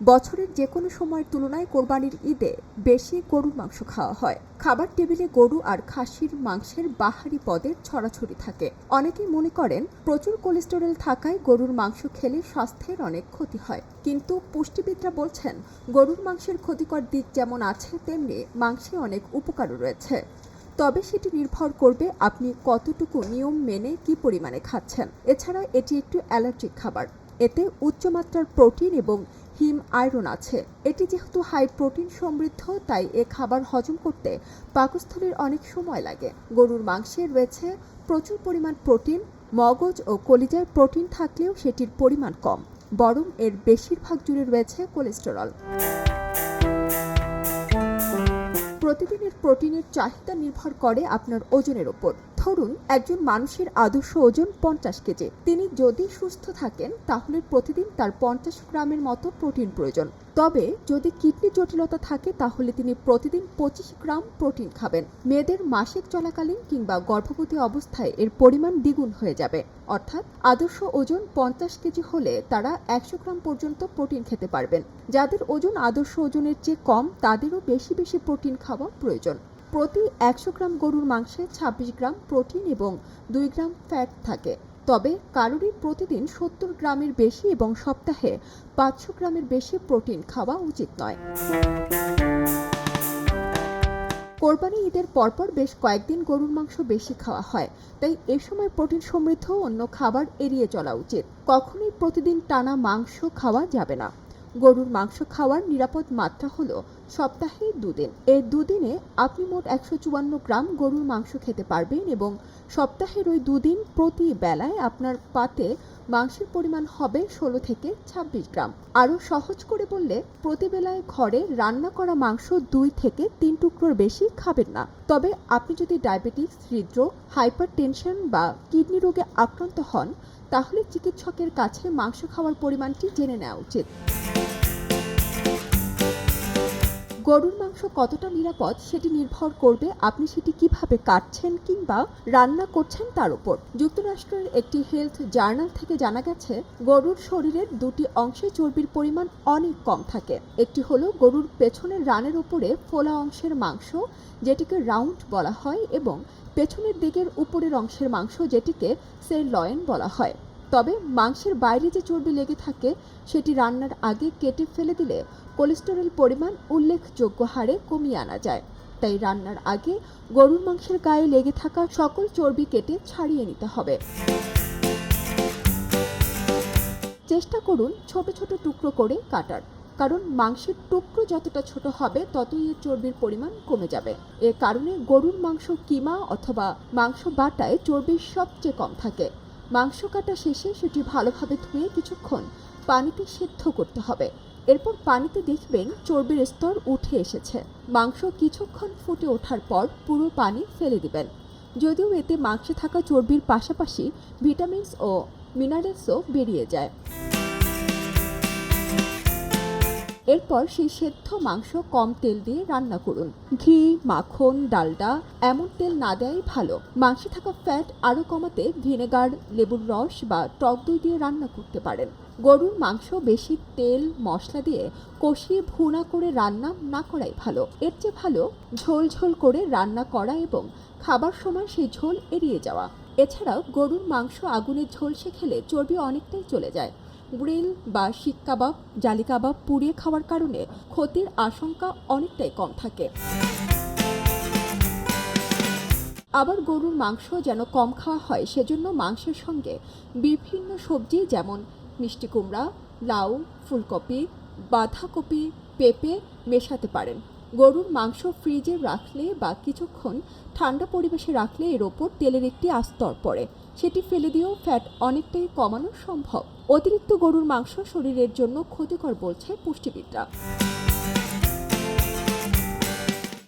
বছরের যে কোনো সময়ের তুলনায় কোরবানির ঈদে বেশি গরুর মাংস খাওয়া হয়। খাবার টেবিলে গরু আর খাসির মাংসের বাহারি পদের ছড়াছড়ি থাকে। অনেকেই মনে করেন, প্রচুর কোলেস্টেরল থাকায় গরুর মাংস খেলে স্বাস্থ্যের অনেক ক্ষতি হয়। কিন্তু পুষ্টিবিদরা বলছেন, গরুর মাংসের ক্ষতিকর দিক যেমন আছে, তেমনি মাংসে অনেক উপকারও রয়েছে। তবে সেটি নির্ভর করবে আপনি কতটুকু নিয়ম মেনে কি পরিমাণে খাচ্ছেন। এছাড়া এটি একটু অ্যালার্জিক খাবার। এতে উচ্চমাত্রার প্রোটিন এবং হিম আয়রন আছে। এটি যেহেতু হাই প্রোটিন সমৃদ্ধ, তাই এ খাবার হজম করতে পাকস্থলীর অনেক সময় লাগে। গরুর মাংসে রয়েছে প্রচুর পরিমাণ প্রোটিন, মগজ ও কলিজায় প্রোটিন থাকলেও সেটির পরিমাণ কম, বরং এর বেশিরভাগ জুড়ে রয়েছে কোলেস্টেরল। প্রতিদিনের প্রোটিনের চাহিদা নির্ভর করে আপনার ওজনের ওপর। ধরুন, একজন মানুষের আদর্শ ওজন পঞ্চাশ কেজি। তিনি যদি সুস্থ থাকেন, তাহলে প্রতিদিন তার পঞ্চাশ গ্রামের মতো প্রোটিন প্রয়োজন। তবে যদি কিডনি জটিলতা থাকে, তাহলে তিনি প্রতিদিন পঁচিশ গ্রাম প্রোটিন খাবেন। মেয়েদের মাসিক চলাকালীন কিংবা গর্ভবতী অবস্থায় এর পরিমাণ দ্বিগুণ হয়ে যাবে। অর্থাৎ আদর্শ ওজন পঞ্চাশ কেজি হলে তারা একশো গ্রাম পর্যন্ত প্রোটিন খেতে পারবেন। যাদের ওজন আদর্শ ওজনের চেয়ে কম, তাদেরও বেশি বেশি প্রোটিন খাওয়া প্রয়োজন। প্রতি একশো গ্রাম গরুর মাংসে ছাব্বিশ গ্রাম প্রোটিন এবং দুই গ্রাম ফ্যাট থাকে। তবে কারোরই প্রতিদিন সত্তর গ্রামের বেশি এবং সপ্তাহে পাঁচশো গ্রামের বেশি প্রোটিন খাওয়া উচিত নয়। কোরবানি ঈদের পরপর বেশ কয়েকদিন গরুর মাংস বেশি খাওয়া হয়। তাই এ সময় প্রোটিন সমৃদ্ধ অন্য খাবার এড়িয়ে চলা উচিত। কখনোই প্রতিদিন টানা মাংস খাওয়া যাবে না। গরুর মাংস খাওয়ার নিরাপদ মাত্রা হল সপ্তাহে দুদিন। এই দুদিনে আপনি মোট একশো চুয়ান্ন গ্রাম গরুর মাংস খেতে পারবেন এবং সপ্তাহের ওই দুদিন প্রতি বেলায় আপনার পাতে মাংসের পরিমাণ হবে ষোলো থেকে ছাব্বিশ গ্রাম। আরও সহজ করে বললে, প্রতি বেলায় ঘরে রান্না করা মাংস দুই থেকে তিন টুকরোর বেশি খাবেন না। তবে আপনি যদি ডায়াবেটিস, হৃদরোগ হাইপার টেনশন বা কিডনি রোগে আক্রান্ত হন তাহলে চিকিৎসকের কাছে মাংস খাওয়ার পরিমাণটি জেনে নেওয়া উচিত। গরুর মাংস কতটা নিরাপদ সেটি নির্ভর করবে আপনি সেটি কীভাবে কাটছেন কিংবা রান্না করছেন তার উপর। যুক্তরাষ্ট্রের একটি হেলথ জার্নাল থেকে জানা গেছে, গরুর শরীরের দুটি অংশে চর্বির পরিমাণ অনেক কম থাকে। একটি হলো গরুর পেছনের রানের উপরে ফোলা অংশের মাংস, যেটিকে রাউন্ড বলা হয়, এবং পেছনের দিকের উপরের অংশের মাংস যেটিকে সেরলয়েন বলা হয়। তবে মাংসের বাইরে যে চর্বি লেগে থাকে, সেটি রান্নার আগে কেটে ফেলে দিলে কোলেস্টেরল পরিমাণ উল্লেখযোগ্য হারে কমিয়ে আনা যায়। তাই রান্নার আগে গরুর মাংসের গায়ে লেগে থাকা সকল চর্বি কেটে ছাড়িয়ে নিতে হবে। চেষ্টা করুন ছোট ছোট টুকরো করে কাটার। কারণ মাংসের টুকরো যতটা ছোট হবে, ততই এর চর্বির পরিমাণ কমে যাবে। এ কারণে গরুর মাংস কিমা অথবা মাংস বাটায় চর্বি সবচেয়ে কম থাকে। মাংস কাটা শেষে সেটি ভালোভাবে ধুয়ে কিছুক্ষণ পানিতে সেদ্ধ করতে হবে। এরপর পানিতে দেখবেন চর্বির স্তর উঠে এসেছে। মাংস কিছুক্ষণ ফুটে ওঠার পর পুরো পানি ফেলে দিবেন। যদিও এতে মাংসে থাকা চর্বির পাশাপাশি ভিটামিনস ও মিনারেলসও বেরিয়ে যায়। এরপর সেই সেদ্ধ মাংস কম তেল দিয়ে রান্না করুন। ঘি, মাখন, ডালডা, এমন তেল না দেওয়াই ভালো। মাংসে থাকা ফ্যাট আরও কমাতে ভিনেগার, লেবুর রস বা টক দই দিয়ে রান্না করতে পারেন। গরুর মাংস বেশি তেল, মশলা দিয়ে কষিয়ে ভুনা করে রান্না না করাই ভালো। এর চেয়ে ভালো ঝোল ঝোল করে রান্না করা এবং খাবার সময় সেই ঝোল এড়িয়ে যাওয়া। এছাড়াও গরুর মাংস আগুনের ঝোলসে খেলে চর্বি অনেকটাই চলে যায়। গ্রিল বা শিক কাবাব, জালি কাবাব পুড়িয়ে খাওয়ার কারণে ক্ষতির আশঙ্কা অনেকটাই কম থাকে। আবার গরুর মাংস যেন কম খাওয়া হয়, সেজন্য মাংসের সঙ্গে বিভিন্ন সবজি যেমন মিষ্টি কুমড়া, লাউ, ফুলকপি, বাঁধাকপি, পেঁপে মেশাতে পারেন। গরুর মাংস ফ্রিজে রাখলে বা কিছুক্ষণ ঠান্ডা পরিবেশে রাখলে এর ওপর তেলের একটি আস্তর পড়ে। সেটি ফেলে দিয়েও ফ্যাট অনেকটাই কমানো সম্ভব। অতিরিক্ত গরুর মাংস শরীরের জন্য ক্ষতিকর বলছে পুষ্টিবিদরা।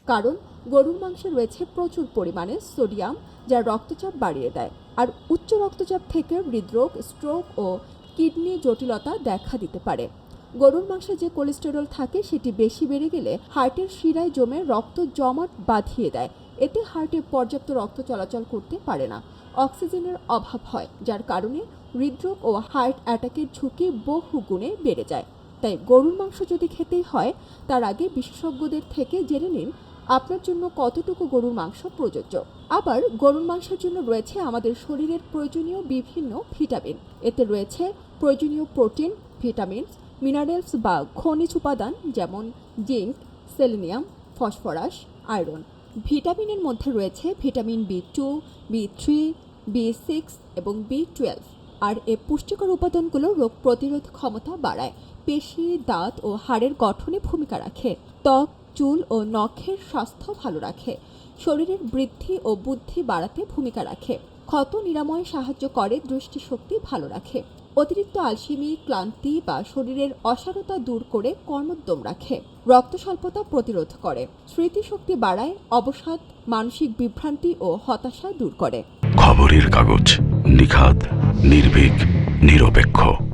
কারণ গরুর মাংসে রয়েছে প্রচুর পরিমাণে সোডিয়াম, যা রক্তচাপ বাড়িয়ে দেয়। আর উচ্চ রক্তচাপ থেকে হৃদরোগ, স্ট্রোক ও কিডনি জটিলতা দেখা দিতে পারে। গরুর মাংসে যে কোলেস্টেরল থাকে, সেটি বেশি বেড়ে গেলে হার্টের শিরায় জমে রক্ত জমাট বাঁধিয়ে দেয়। এতে হার্টে পর্যাপ্ত রক্ত চলাচল করতে পারে না। অক্সিজেনের অভাব হয়, যার কারণে হৃদরোগ ও হার্ট অ্যাটাকের ঝুঁকি বহু গুণে বেড়ে যায়। তাই গরুর মাংস যদি খেতেই হয়, তার আগে বিশেষজ্ঞদের থেকে জেনে নিন, আপনার জন্য কতটুকু গরুর মাংস প্রযোজ্য। আবার, গরুর মাংসের জন্য রয়েছে আমাদের শরীরের প্রয়োজনীয় বিভিন্ন ভিটামিন। এতে রয়েছে প্রয়োজনীয় প্রোটিন, ভিটামিনস মিনারেলস বা খনিজ উপাদান যেমন জিঙ্ক, সেলেনিয়াম, ফসফরাস, আয়রন। ভিটামিনের মধ্যে রয়েছে vitamin B two, B three, B six এবং বি টুয়েলভ। আর এ পুষ্টিকর উপাদানগুলো রোগ প্রতিরোধ ক্ষমতা বাড়ায়। পেশি, দাঁত ও হাড়ের গঠনে ভূমিকা রাখে। ত্বক, চুল ও নখের স্বাস্থ্য ভালো রাখে। শরীরের বৃদ্ধি ও বুদ্ধি বাড়াতে ভূমিকা রাখে। ক্ষত নিরাময়ে সাহায্য করে দৃষ্টিশক্তি ভালো রাখে। অতিরিক্ত আলসিমি, ক্লান্তি বা শরীরের অসারতা দূর করে কর্মোদ্যম রাখে। রক্ত স্বল্পতা প্রতিরোধ করে। স্মৃতিশক্তি বাড়ায়, অবসাদ, মানসিক বিভ্রান্তি ও হতাশা দূর করে। খবরের কাগজ নিখাদ, নির্ভীক, নিরপেক্ষ।